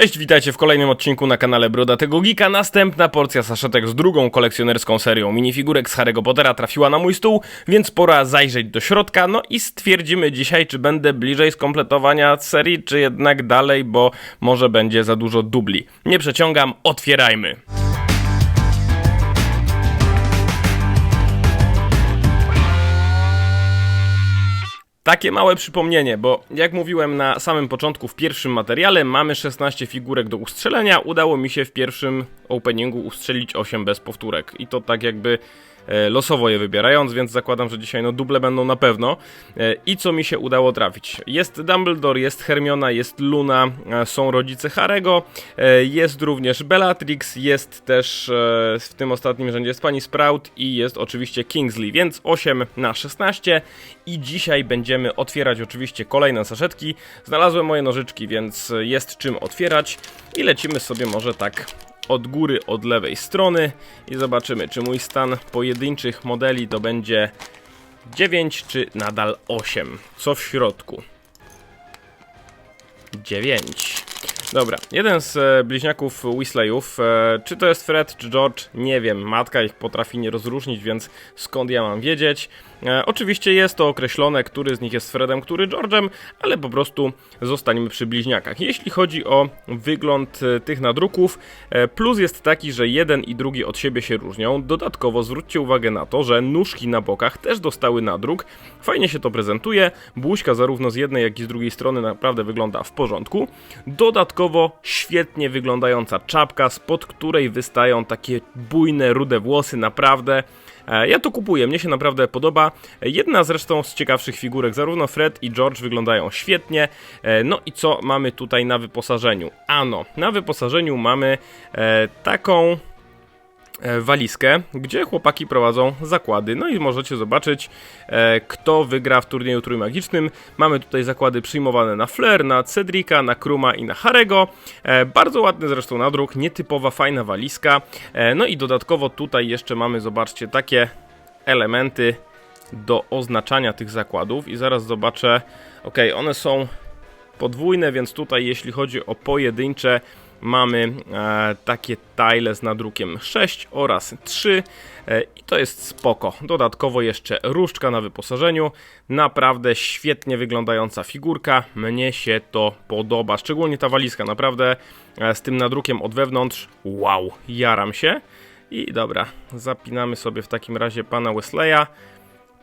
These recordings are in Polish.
Cześć, witajcie w kolejnym odcinku na kanale Brodatego Geeka. Następna porcja saszetek z drugą kolekcjonerską serią minifigurek z Harry'ego Pottera trafiła na mój stół, więc pora zajrzeć do środka, no i stwierdzimy dzisiaj, czy będę bliżej skompletowania serii, czy jednak dalej, bo może będzie za dużo dubli. Nie przeciągam, otwierajmy! Takie małe przypomnienie, bo jak mówiłem na samym początku w pierwszym materiale, mamy 16 figurek do ustrzelenia. Udało mi się w pierwszym openingu ustrzelić 8 bez powtórek. I to tak jakby losowo je wybierając, więc zakładam, że dzisiaj no duble będą na pewno. E, I co mi się udało trafić? Jest Dumbledore, jest Hermiona, jest Luna, e, są rodzice Harego, e, jest również Bellatrix, jest też e, w tym ostatnim rzędzie jest pani Sprout i jest oczywiście Kingsley, więc 8 na 16 i dzisiaj będziemy otwierać oczywiście kolejne saszetki. Znalazłem moje nożyczki, więc jest czym otwierać i lecimy sobie może tak od góry, od lewej strony i zobaczymy, czy mój stan pojedynczych modeli to będzie 9 czy nadal 8. Co w środku? 9. Dobra, jeden z e, bliźniaków Weasleyów, e, czy to jest Fred czy George, nie wiem, matka ich potrafi nie rozróżnić, więc skąd ja mam wiedzieć? E, oczywiście jest to określone, który z nich jest Fredem, który George'em, ale po prostu zostaniemy przy bliźniakach. Jeśli chodzi o wygląd e, tych nadruków, e, plus jest taki, że jeden i drugi od siebie się różnią. Dodatkowo zwróćcie uwagę na to, że nóżki na bokach też dostały nadruk. Fajnie się to prezentuje, buźka zarówno z jednej, jak i z drugiej strony naprawdę wygląda w porządku. Dodatkowo świetnie wyglądająca czapka, spod której wystają takie bujne, rude włosy, naprawdę Ja to kupuję, mnie się naprawdę podoba. Jedna zresztą z ciekawszych figurek, zarówno Fred i George wyglądają świetnie. E, No i co mamy tutaj na wyposażeniu? Ano, na wyposażeniu mamy e, taką e, walizkę, gdzie chłopaki prowadzą zakłady. No i możecie zobaczyć, e, kto wygra w turnieju trójmagicznym. Mamy tutaj zakłady przyjmowane na Flair, na Cedrika, na Kruma i na Harego. E, bardzo ładny zresztą nadruk, nietypowa, fajna walizka. E, no i dodatkowo tutaj jeszcze mamy, zobaczcie, takie elementy do oznaczania tych zakładów i zaraz zobaczę, ok, one są podwójne, więc tutaj jeśli chodzi o pojedyncze mamy e, takie tile z nadrukiem 6 oraz 3 e, i to jest spoko. Dodatkowo jeszcze różdżka na wyposażeniu, naprawdę świetnie wyglądająca figurka, mnie się to podoba, szczególnie ta walizka, naprawdę e, z tym nadrukiem od wewnątrz, wow, jaram się. I dobra, zapinamy sobie w takim razie pana Wesleya.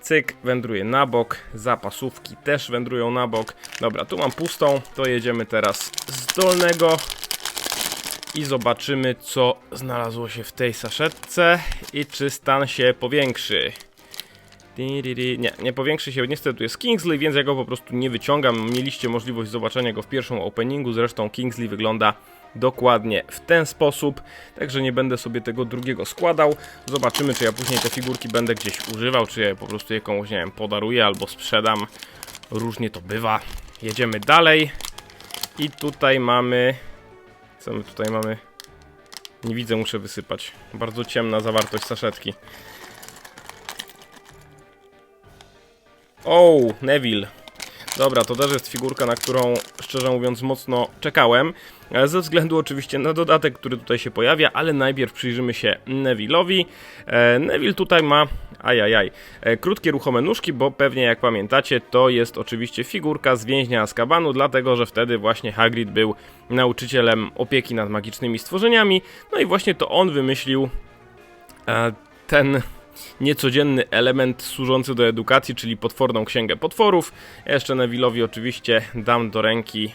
Cyk, wędruje na bok, zapasówki też wędrują na bok. Dobra, tu mam pustą, to jedziemy teraz z dolnego i zobaczymy co znalazło się w tej saszetce i czy stan się powiększy. Nie, nie powiększy się, niestety jest Kingsley, więc ja go po prostu nie wyciągam. Mieliście możliwość zobaczenia go w pierwszym openingu, zresztą Kingsley wygląda dokładnie w ten sposób, także nie będę sobie tego drugiego składał. Zobaczymy, czy ja później te figurki będę gdzieś używał, czy ja po prostu je nie wiem, podaruję albo sprzedam. Różnie to bywa. Jedziemy dalej. I tutaj mamy... Co my tutaj mamy? Nie widzę, muszę wysypać. Bardzo ciemna zawartość saszetki. O, Neville. Dobra, to też jest figurka, na którą szczerze mówiąc mocno czekałem. e, Ze względu oczywiście na dodatek, który tutaj się pojawia, ale najpierw przyjrzymy się Neville'owi. E, Neville tutaj ma, ajajaj, e, krótkie ruchome nóżki, bo pewnie jak pamiętacie, to jest oczywiście figurka z więźnia Azkabanu, dlatego że wtedy właśnie Hagrid był nauczycielem opieki nad magicznymi stworzeniami. No i właśnie to on wymyślił ten niecodzienny element służący do edukacji, czyli potworną księgę potworów. Jeszcze Neville'owi oczywiście dam do ręki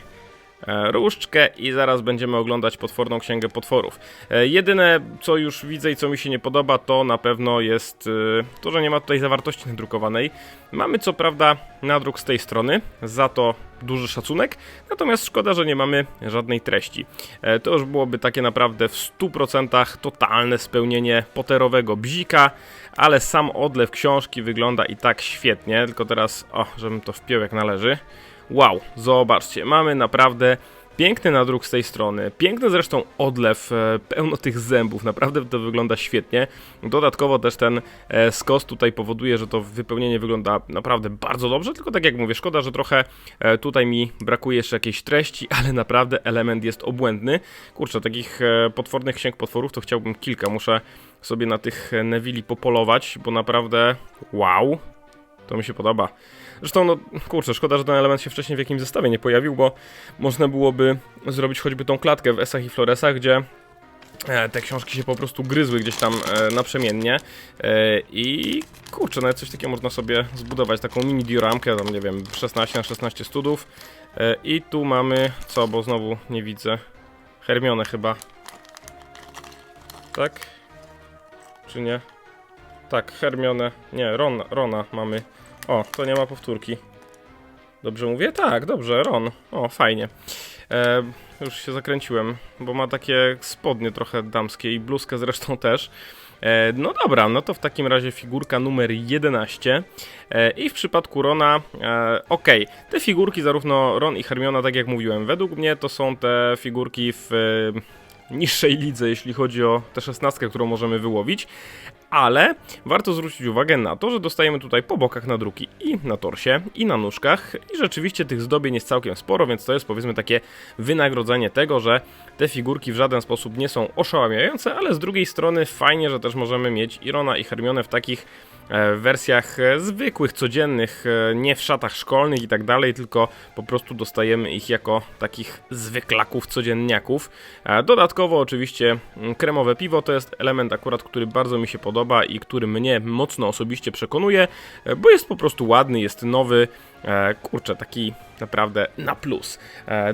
różdżkę i zaraz będziemy oglądać potworną księgę potworów. E, jedyne co już widzę i co mi się nie podoba to na pewno jest e, to, że nie ma tutaj zawartości nadrukowanej. Mamy co prawda nadruk z tej strony, za to duży szacunek, natomiast szkoda, że nie mamy żadnej treści. E, to już byłoby takie naprawdę w 100% totalne spełnienie poterowego bzika, ale sam odlew książki wygląda i tak świetnie, tylko teraz, o, żebym to wpiął jak należy. Wow, zobaczcie, mamy naprawdę Piękny nadruk z tej strony, piękny zresztą odlew, e, pełno tych zębów, naprawdę to wygląda świetnie. Dodatkowo też ten e, skos tutaj powoduje, że to wypełnienie wygląda naprawdę bardzo dobrze, tylko tak jak mówię, szkoda, że trochę e, tutaj mi brakuje jeszcze jakiejś treści, ale naprawdę element jest obłędny. Kurczę, takich potwornych księg potworów to chciałbym kilka, muszę sobie na tych Nevili popolować, bo naprawdę wow, to mi się podoba. Zresztą, no kurczę, szkoda, że ten element się wcześniej w jakimś zestawie nie pojawił, bo można byłoby zrobić choćby tą klatkę w Esach i Floresach, gdzie e, te książki się po prostu gryzły gdzieś tam e, naprzemiennie e, i kurczę, nawet coś takiego można sobie zbudować, taką mini dioramkę, tam nie wiem, 16 na 16 studów i tu mamy, co, bo znowu nie widzę, Hermionę chyba, tak? Czy nie? Tak, Hermionę, nie, Ron, Rona mamy, o, to nie ma powtórki. Dobrze mówię? Tak, dobrze, Ron. O, fajnie. E, już się zakręciłem, bo ma takie spodnie trochę damskie i bluzkę zresztą też. E, no dobra, no to w takim razie figurka numer 11. E, I w przypadku Rona, e, okej, te figurki, zarówno Ron i Hermiona, tak jak mówiłem, według mnie to są te figurki w niższej lidze, jeśli chodzi o tę szesnastkę, którą możemy wyłowić. Ale warto zwrócić uwagę na to, że dostajemy tutaj po bokach nadruki i na torsie, i na nóżkach, i rzeczywiście tych zdobień jest całkiem sporo, więc to jest powiedzmy takie wynagrodzenie tego, że te figurki w żaden sposób nie są oszałamiające, ale z drugiej strony fajnie, że też możemy mieć Irona i Hermionę w takich e, wersjach e, zwykłych, codziennych, e, nie w szatach szkolnych i tak dalej, tylko po prostu dostajemy ich jako takich zwyklaków, codzienniaków. Dodatkowo oczywiście mm, kremowe piwo to jest element akurat, który bardzo mi się podoba i który mnie mocno osobiście przekonuje, bo jest po prostu ładny, jest nowy, kurczę, taki naprawdę na plus.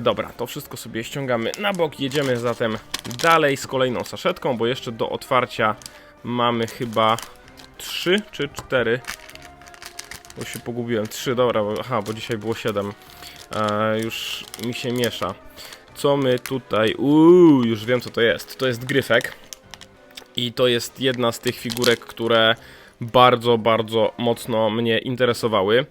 Dobra, to wszystko sobie ściągamy na bok, jedziemy zatem dalej z kolejną saszetką, bo jeszcze do otwarcia mamy chyba 3 czy 4. Bo się pogubiłem. 3, dobra, bo, aha, bo dzisiaj było 7. E, już mi się miesza. Co my tutaj. Uuu, już wiem co to jest. To jest gryfek. I to jest jedna z tych figurek, które bardzo, bardzo mocno mnie interesowały.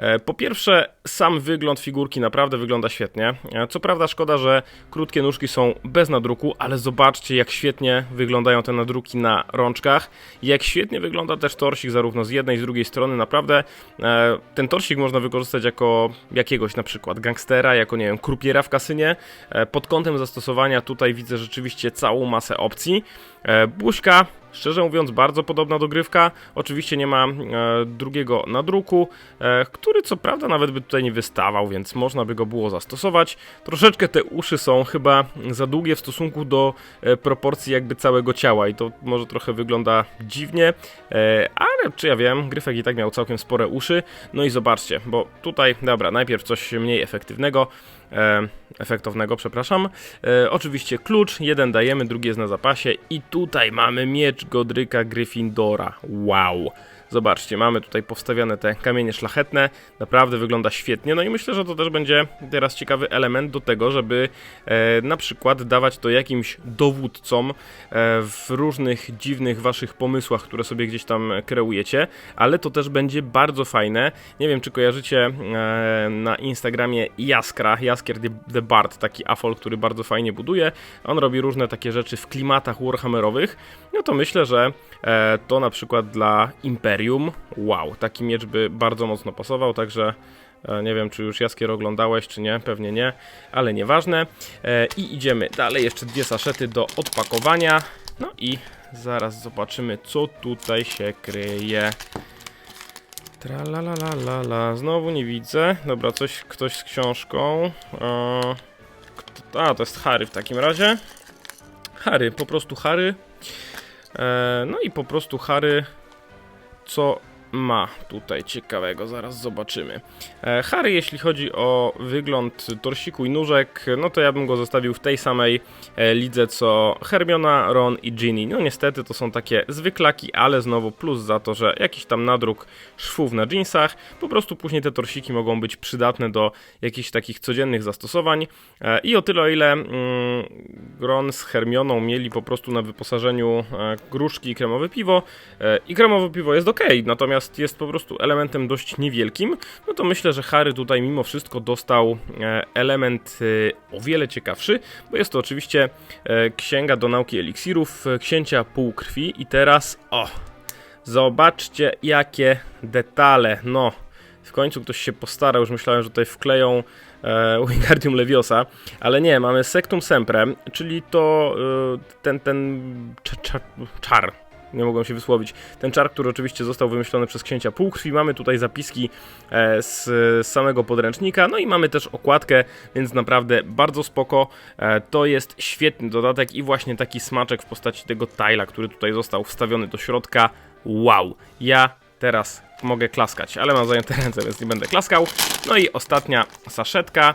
E, Po pierwsze, sam wygląd figurki naprawdę wygląda świetnie. E, Co prawda, szkoda, że krótkie nóżki są bez nadruku, ale zobaczcie, jak świetnie wyglądają te nadruki na rączkach. Jak świetnie wygląda też torsik, zarówno z jednej, z drugiej strony. Naprawdę, e, ten torsik można wykorzystać jako jakiegoś na przykład gangstera, jako nie wiem, krupiera w kasynie. Pod kątem zastosowania tutaj widzę rzeczywiście całą masę opcji. Buźka, szczerze mówiąc, bardzo podobna dogrywka. Oczywiście nie ma drugiego nadruku, e, który co prawda nawet by tutaj nie wystawał, więc można by go było zastosować. Troszeczkę te uszy są chyba za długie w stosunku do e, proporcji jakby całego ciała i to może trochę wygląda dziwnie, e, ale czy ja wiem, Gryfek i tak miał całkiem spore uszy. No i zobaczcie, bo tutaj, dobra, najpierw coś mniej efektywnego e, efektownego, przepraszam. Oczywiście klucz, jeden dajemy, drugi jest na zapasie i tutaj mamy miecz Godryka Gryffindora. Wow! Zobaczcie, mamy tutaj powstawiane te kamienie szlachetne, naprawdę wygląda świetnie, no i myślę, że to też będzie teraz ciekawy element do tego, żeby e, na przykład dawać to jakimś dowódcom e, w różnych dziwnych waszych pomysłach, które sobie gdzieś tam kreujecie, ale to też będzie bardzo fajne. Nie wiem, czy kojarzycie e, na Instagramie Jaskra, Jaskier the- Bard, taki afol, który bardzo fajnie buduje. On robi różne takie rzeczy w klimatach Warhammerowych. No to myślę, że e, to na przykład dla Imperium, wow, taki miecz by bardzo mocno pasował, także e, nie wiem, czy już Jaskier oglądałeś, czy nie, pewnie nie, ale nieważne. E, I idziemy dalej, jeszcze dwie saszety do odpakowania. No i zaraz zobaczymy, co tutaj się kryje. Tralalalala, znowu nie widzę. Dobra, coś, ktoś z książką. E, a, to jest Harry w takim razie. Harry, po prostu Harry. No i po prostu Harry, co ma tutaj ciekawego, zaraz zobaczymy. E, Harry, jeśli chodzi o wygląd torsiku i nóżek, no to ja bym go zostawił w tej samej e, lidze co Hermiona, Ron i Ginny. No niestety to są takie zwyklaki, ale znowu plus za to, że jakiś tam nadruk szwów na jeansach, po prostu później te torsiki mogą być przydatne do jakichś takich codziennych zastosowań. E, I o tyle, o ile mm, Gron z Hermioną mieli po prostu na wyposażeniu gruszki i kremowe piwo. I kremowe piwo jest ok, natomiast jest po prostu elementem dość niewielkim. No to myślę, że Harry tutaj mimo wszystko dostał e, element e, o wiele ciekawszy, bo jest to oczywiście e, księga do nauki eliksirów księcia półkrwi. I teraz, o, zobaczcie jakie detale. No, w końcu ktoś się postarał, już myślałem, że tutaj wkleją Wingardium Leviosa, ale nie, mamy Sectum Semprem, czyli to ten, ten cza- cza- czar, nie mogłem się wysłowić, ten czar, który oczywiście został wymyślony przez księcia Półkrwi, mamy tutaj zapiski e, z, z samego podręcznika, no i mamy też okładkę, więc naprawdę bardzo spoko, e, to jest świetny dodatek i właśnie taki smaczek w postaci tego Tyla, który tutaj został wstawiony do środka, wow, ja teraz mogę klaskać, ale mam zajęte ręce, więc nie będę klaskał. No i ostatnia saszetka.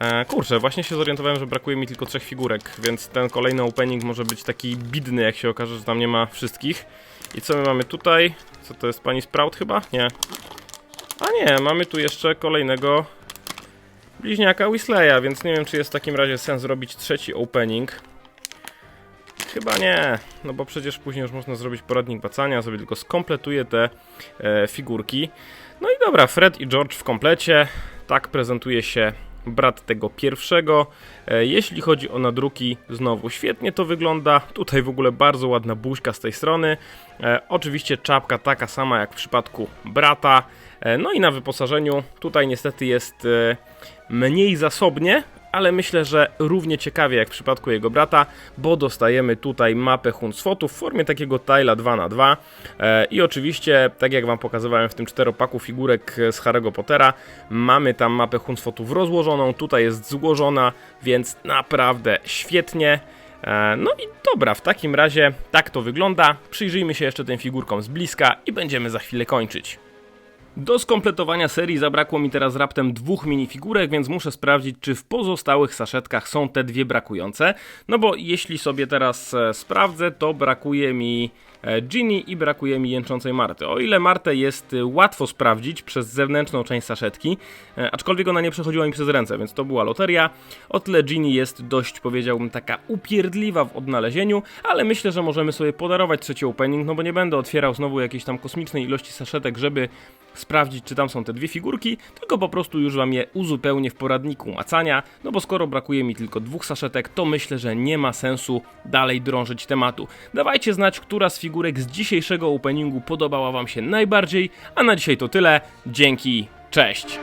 E, kurczę, właśnie się zorientowałem, że brakuje mi tylko trzech figurek, więc ten kolejny opening może być taki bidny, jak się okaże, że tam nie ma wszystkich. I co my mamy tutaj? Co to jest, pani Sprout chyba? Nie. A nie, mamy tu jeszcze kolejnego bliźniaka Weasleya, więc nie wiem, czy jest w takim razie sens zrobić trzeci opening. Chyba nie, no bo przecież później już można zrobić poradnik bacania, sobie tylko skompletuję te e, figurki. No i dobra, Fred i George w komplecie. Tak prezentuje się brat tego pierwszego. E, jeśli chodzi o nadruki, znowu świetnie to wygląda. Tutaj w ogóle bardzo ładna buźka z tej strony. E, oczywiście czapka taka sama jak w przypadku brata. E, no i na wyposażeniu tutaj niestety jest mniej zasobnie, ale myślę, że równie ciekawie jak w przypadku jego brata, bo dostajemy tutaj mapę Hunsfotu w formie takiego Tyla 2x2 e, i oczywiście, tak jak wam pokazywałem w tym czteropaku figurek z Harry'ego Pottera, mamy tam mapę Hunsfotów rozłożoną, tutaj jest złożona, więc naprawdę świetnie. E, No i dobra, w takim razie tak to wygląda. Przyjrzyjmy się jeszcze tym figurkom z bliska i będziemy za chwilę kończyć. Do skompletowania serii zabrakło mi teraz raptem dwóch minifigurek, więc muszę sprawdzić, czy w pozostałych saszetkach są te dwie brakujące. No bo jeśli sobie teraz e, sprawdzę, to brakuje mi e, Ginny i brakuje mi jęczącej Marty. O ile Martę jest e, łatwo sprawdzić przez zewnętrzną część saszetki, aczkolwiek ona nie przechodziła mi przez ręce, więc to była loteria. O tyle Ginny jest dość, powiedziałbym, taka upierdliwa w odnalezieniu, ale myślę, że możemy sobie podarować trzeci opening, no bo nie będę otwierał znowu jakiejś tam kosmicznej ilości saszetek, żeby sprawdzić, czy tam są te dwie figurki, tylko po prostu już wam je uzupełnię w poradniku macania, no bo skoro brakuje mi tylko dwóch saszetek, to myślę, że nie ma sensu dalej drążyć tematu. Dawajcie znać, która z figurek z dzisiejszego openingu podobała wam się najbardziej, a na dzisiaj to tyle. Dzięki, cześć!